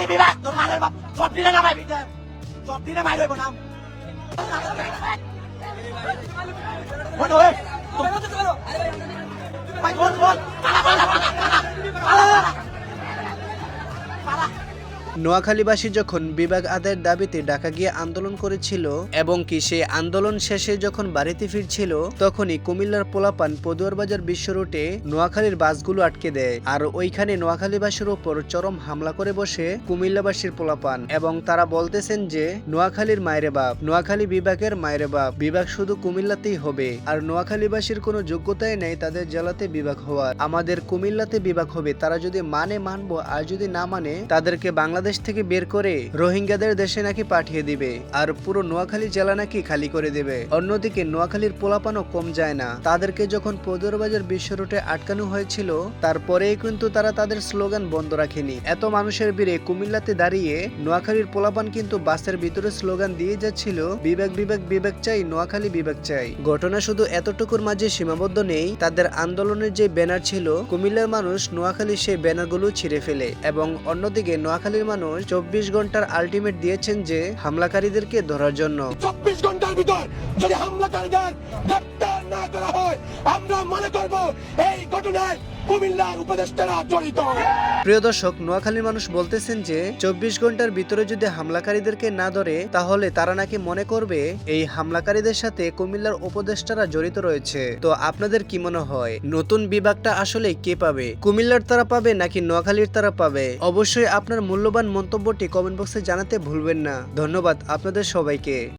নোয়াখালী বিভাগ তোর মালের বাপ সব দিনে নামাই বিটা। সব দিনে মাই রইব নাম বল ওই ভাই বল বল। পালা। নোয়াখালীবাসী যখন বিভাগ আদায়ের দাবিতে ঢাকা গিয়ে আন্দোলন করেছিল এবং কি সেই আন্দোলন শেষে যখন বাড়িতে ফিরছিল, তখনই কুমিল্লার পোলাপান পদুয়ার বাজার বিশ্ব রুটে নোয়াখালীর বাসগুলো আটকে দেয়। আর ওইখানে নোয়াখালীবাসীর ওপর চরম হামলা করে বসে কুমিল্লাবাসীর পোলাপান। এবং তারা বলতেছেন যে, নোয়াখালীর মায়েরে বাপ, নোয়াখালী বিভাগের মায়েরে বাপ, বিভাগ শুধু কুমিল্লাতেই হবে। আর নোয়াখালীবাসীর কোনো যোগ্যতাই নেই তাদের জেলাতে বিভাগ হওয়ার। আমাদের কুমিল্লাতে বিভাগ হবে। তারা যদি মানে মানবো আর যদি না মানে তাদেরকে বাংলাদেশ থেকে বের করে রোহিঙ্গাদের দেশে নাকি পাঠিয়ে দিবে। আর পুরো নোয়াখালী জেলা নাকি খালি করে দেবে। অন্যদিকে নোয়াখালীর পোলাপানও কম যায় না। তাদেরকে যখন পদুরবাজার বিশ্ব রুটে আটকানো হয়েছিল, তারপরেই কিন্তু তারা তাদের স্লোগান বন্ধ রাখেনি। এত মানুষের ভিড়ে কুমিল্লাতে দাঁড়িয়ে নোয়াখালীর পোলাপান কিন্তু বাসের ভিতরে স্লোগান দিয়ে যাচ্ছিল, বিবেক বিবেক বিবেক চাই, নোয়াখালী বিবেক চাই। ঘটনা শুধু এতটুকুর মাঝে সীমাবদ্ধ নেই, তাদের আন্দোলনের যে ব্যানার ছিল, কুমিল্লার মানুষ নোয়াখালী সেই ব্যানারগুলো ছিঁড়ে ফেলে। এবং অন্যদিকে নোয়াখালীর মানুষ চব্বিশ ঘণ্টার আলটিমেট দিয়েছেন যে হামলাকারীদেরকে ধরার জন্য। চব্বিশ ঘণ্টার ভিতর যদি হামলাকারীদের গ্রেপ্তার না করা হয়, আমরা মনে করব এই ঘটনায় প্রিয় দর্শক, নোয়াখালীর মানুষ বলতেছেন যে, চব্বিশ ঘণ্টার ভিতরে যদি হামলাকারীদেরকে না ধরে, তাহলে তারা নাকি মনে করবে এই হামলাকারীদের সাথে কুমিল্লার উপদেষ্টারা জড়িত রয়েছে। তো আপনাদের কি মনে হয়, নতুন বিভাগটা আসলে কে পাবে? কুমিল্লার তারা পাবে নাকি নোয়াখালীর তারা পাবে? অবশ্যই আপনার মূল্যবান মন্তব্যটি কমেন্ট বক্সে জানাতে ভুলবেন না। ধন্যবাদ আপনাদের সবাইকে।